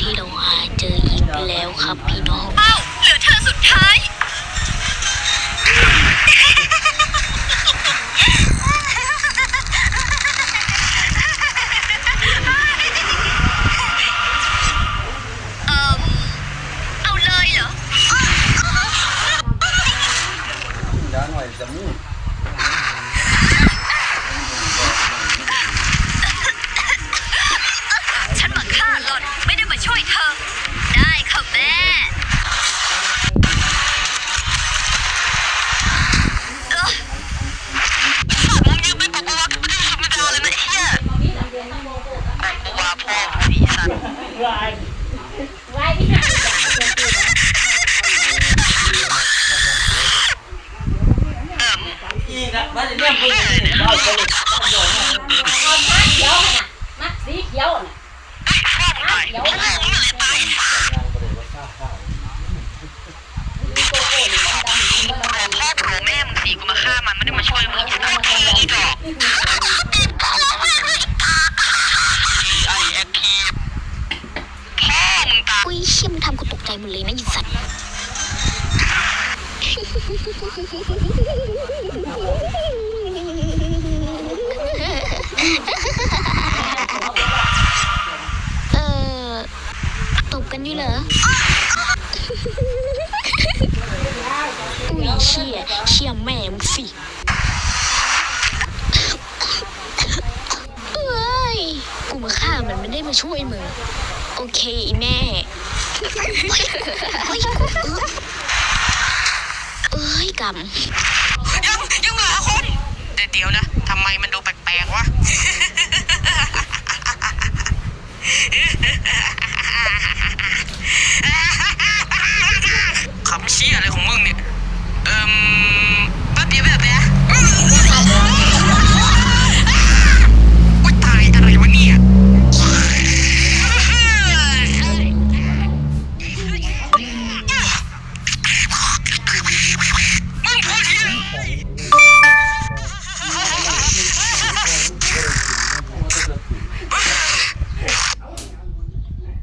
ที่เราหาเจออีกแล้วครับพี่น้องอ้าวเหลือเธอสุดท้าย เอ่มเอาเลยเหรอยาหน่อยจะมี ฉันมาฆ่าหล่อนไม่ได้มาช่วยเธอ ได้ค่ะแม่ เออฝากมึงยืมไปบอกว่าธรรมดาเลยนะเฮียบอกว่าพ่อสีสัน อี กนะมันจะเนี่ยมึงเอาไปเลยเอามัดเขียวน่ะมัดสีเขียวน่ะมัดเขียวน่ะมีโกโก้หรือดำๆนี่ก็ดำพ่อโผล่แม่มึงสีกูมาฆ่ามันไม่ได้มาช่วยมึงอย่าทำทีอีดอกไอแอคทีฟพ่อมึงตายอุ้ยเชี่ยมนทำกูตกใจหมดเลยนะอีสัตว์ เออตบกันอยู่เหรอ อุ้ยเชี่ยเชี่ยแม่มึงสิเอ้ยกูมาฆ่ามันไม่ได้มาช่วยมึง โอเคอีแม่เฮ้ยเอ้ย กรรม